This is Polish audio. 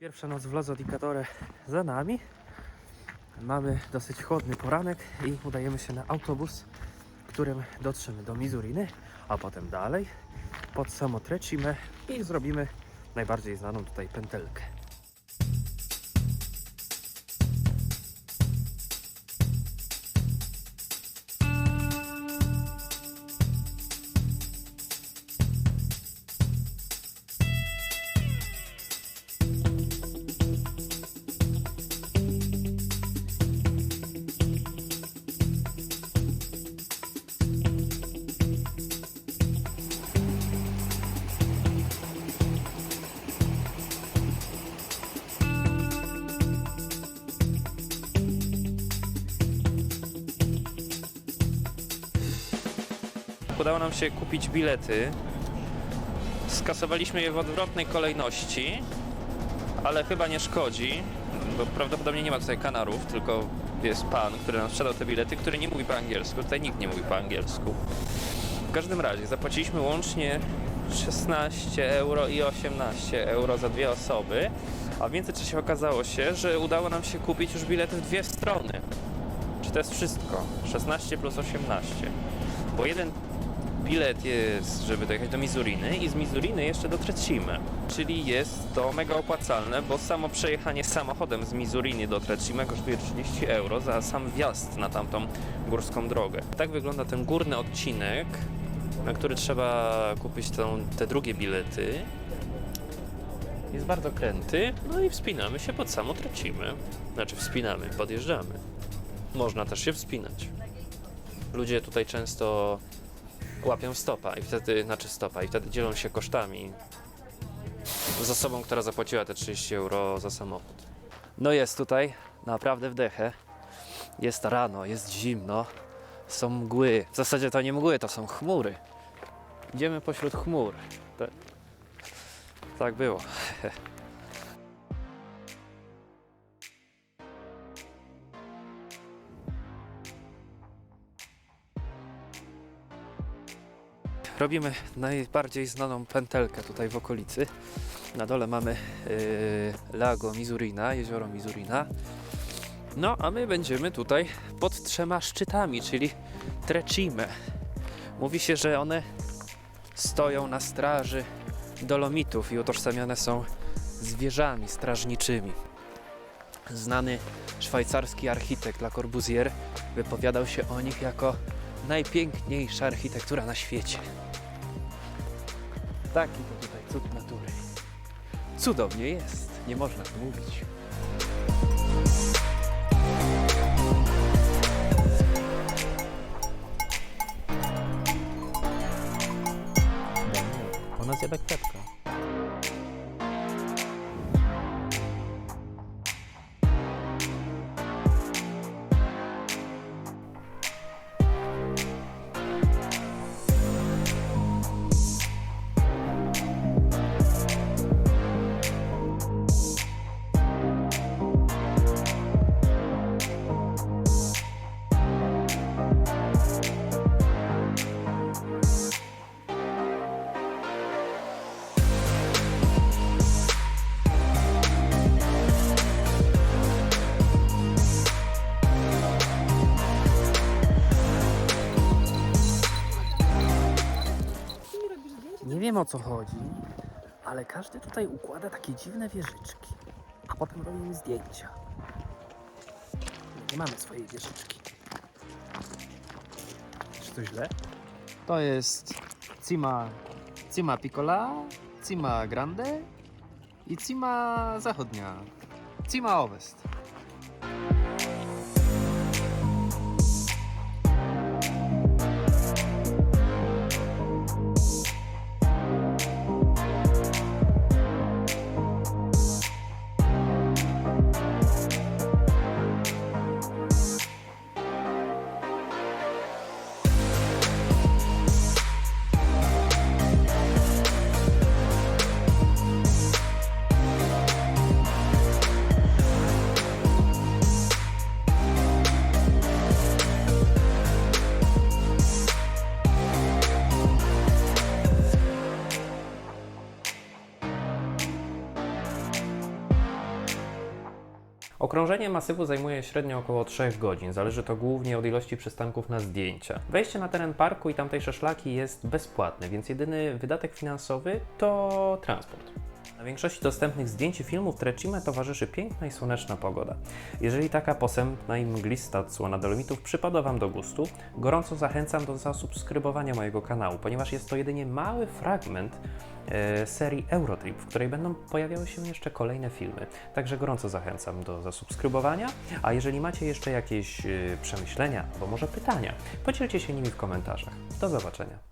Pierwsza noc w Lozo di Cadore za nami. Mamy dosyć chłodny poranek i udajemy się na autobus, którym dotrzemy do Mizuriny, a potem dalej pod samo Trecime i zrobimy najbardziej znaną tutaj pętelkę. Udało nam się kupić bilety. Skasowaliśmy je w odwrotnej kolejności, ale chyba nie szkodzi, bo prawdopodobnie nie ma tutaj kanarów, tylko jest pan, który nam sprzedał te bilety, który nie mówi po angielsku. Tutaj nikt nie mówi po angielsku. W każdym razie zapłaciliśmy łącznie 16 euro i 18 euro za dwie osoby, a w międzyczasie okazało się, że udało nam się kupić już bilety w dwie strony. Czy to jest wszystko? 16 plus 18. Bo jeden bilet jest, żeby dojechać do Mizuriny i z Mizuriny jeszcze do Trecime. Czyli jest to mega opłacalne, bo samo przejechanie samochodem z Mizuriny do Trecime kosztuje 30 euro za sam wjazd na tamtą górską drogę. Tak wygląda ten górny odcinek, na który trzeba kupić tą, te drugie bilety. Jest bardzo kręty, no i wspinamy się pod samo Trecime. Znaczy wspinamy, podjeżdżamy. Można też się wspinać. Ludzie tutaj często łapią stopa i wtedy, znaczy stopa i wtedy dzielą się kosztami z osobą, która zapłaciła te 30 euro za samochód. No jest tutaj naprawdę wdechę. Jest rano, jest zimno, są mgły. W zasadzie to nie mgły, to są chmury. Idziemy pośród chmur. To... Tak było. Robimy najbardziej znaną pętelkę tutaj w okolicy. Na dole mamy yy, Lago Mizurina, jezioro Mizurina. No, a my będziemy tutaj pod trzema szczytami, czyli Trecime. Mówi się, że one stoją na straży dolomitów i utożsamiane są z wieżami strażniczymi. Znany szwajcarski architekt Le Corbusier wypowiadał się o nich jako najpiękniejsza architektura na świecie. Taki to tutaj cud natury. Cudownie jest, nie można tu mówić. Ona zjada kwiatka. Nie wiem o co chodzi, ale każdy tutaj układa takie dziwne wieżyczki, a potem robi im zdjęcia. My nie mamy swojej wieżyczki. Czy to źle? To jest Cima, Cima Piccola, Cima Grande i Cima Zachodnia. Cima Ovest. Okrążenie masywu zajmuje średnio około 3 godzin. Zależy to głównie od ilości przystanków na zdjęcia. Wejście na teren parku i tamtejsze szlaki jest bezpłatne, więc jedyny wydatek finansowy to transport. Na większości dostępnych zdjęć i filmów Trecime towarzyszy piękna i słoneczna pogoda. Jeżeli taka posępna i mglista odsłona Dolomitów przypada Wam do gustu, gorąco zachęcam do zasubskrybowania mojego kanału, ponieważ jest to jedynie mały fragment e, serii Eurotrip, w której będą pojawiały się jeszcze kolejne filmy. Także gorąco zachęcam do zasubskrybowania, a jeżeli macie jeszcze jakieś e, przemyślenia, albo może pytania, podzielcie się nimi w komentarzach. Do zobaczenia.